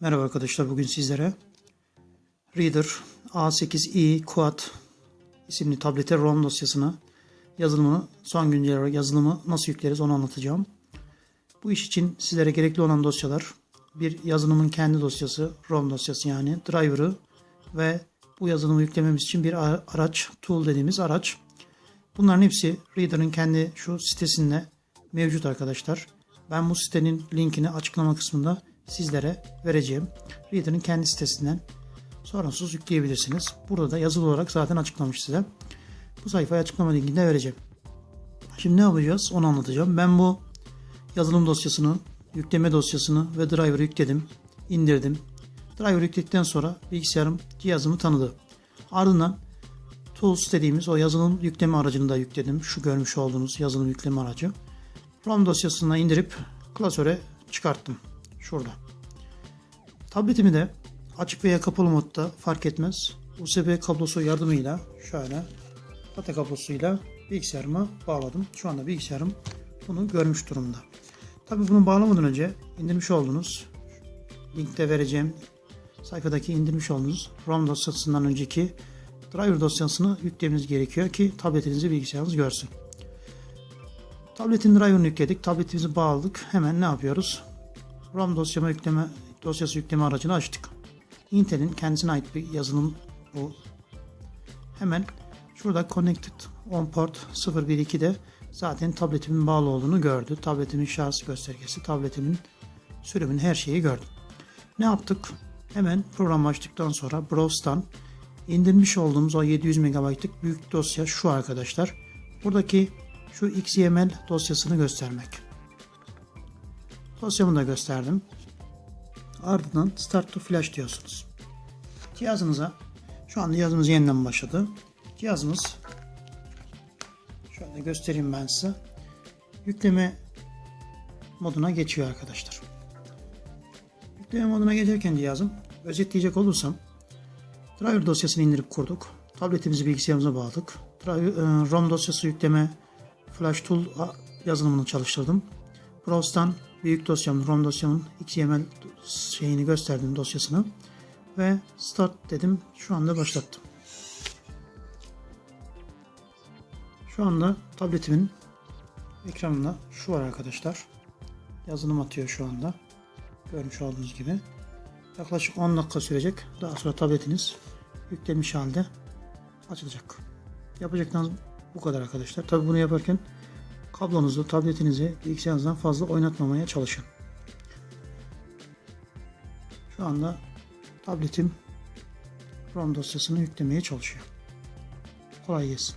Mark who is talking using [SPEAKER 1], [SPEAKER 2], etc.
[SPEAKER 1] Merhaba arkadaşlar bugün sizlere Reader A8i Quad isimli tablete ROM dosyasına yazılımını son güncel yazılımı nasıl yükleriz onu anlatacağım. Bu iş için sizlere gerekli olan dosyalar bir yazılımın kendi dosyası ROM dosyası yani driver'ı ve bu yazılımı yüklememiz için bir araç tool dediğimiz araç. Bunların hepsi Reader'ın kendi şu sitesinde mevcut arkadaşlar. Ben bu sitenin linkini açıklama kısmında sizlere vereceğim. Reader'ın kendi sitesinden sorunsuz yükleyebilirsiniz. Burada da yazılı olarak zaten açıklamış size. Bu sayfayı açıklama linkini vereceğim. Şimdi ne yapacağız onu anlatacağım. Ben bu yazılım dosyasını, yükleme dosyasını ve driver'ı yükledim, indirdim. Driver yükledikten sonra bilgisayarım cihazımı tanıdı. Ardından Tools dediğimiz o yazılım yükleme aracını da yükledim. Şu görmüş olduğunuz yazılım yükleme aracı. ROM dosyasına indirip klasöre çıkarttım. Şurada. Tabletimi de açık veya kapalı modda fark etmez. USB kablosu yardımıyla şöyle data kablosuyla bilgisayarıma bağladım. Şu anda bilgisayarım bunu görmüş durumda. Tabi bunu bağlamadan önce indirmiş olduğunuz linkte vereceğim sayfadaki indirmiş olduğunuz ROM dosyasından önceki driver dosyasını yüklemeniz gerekiyor ki tabletinizi bilgisayarınız görsün. Tabletin driver'ını yükledik. Tabletimizi bağladık. Hemen ne yapıyoruz? ROM dosyama yükleme dosyası yükleme aracını açtık. Intel'in kendisine ait bir yazılım bu. Hemen şurada Connected on port 012'de zaten tabletimin bağlı olduğunu gördü. Tabletimin şarj göstergesi, tabletimin sürümün her şeyi gördüm. Ne yaptık? Hemen programı açtıktan sonra Browse'tan indirmiş olduğumuz o 700 MB'lık büyük dosya şu arkadaşlar. Buradaki şu XML dosyasını göstermek. Dosyamı da gösterdim. Ardından Start to Flash diyorsunuz. Cihazınıza şu anda cihazımız yeniden başladı. Cihazımız şöyle göstereyim ben size. Yükleme moduna geçiyor arkadaşlar. Yükleme moduna geçerken cihazım özetleyecek olursam driver dosyasını indirip kurduk. Tabletimizi bilgisayarımıza bağladık. E, ROM dosyası yükleme Flash Tool yazılımını çalıştırdım. Browse'dan büyük dosyamın, ROM dosyamın XML şeyini gösterdim dosyasını. Ve Start dedim. Şu anda başlattım. Şu anda tabletimin ekranında şu var arkadaşlar. Yazılım atıyor şu anda. Görmüş olduğunuz gibi. Yaklaşık 10 dakika sürecek. Daha sonra tabletiniz yüklenmiş halde açılacak. Yapacaklarınız bu kadar arkadaşlar. Tabi bunu yaparken kablonuzu, tabletinizi bilgisayarınızdan fazla oynatmamaya çalışın. Şu anda tabletim ROM dosyasını yüklemeye çalışıyor. Kolay gelsin.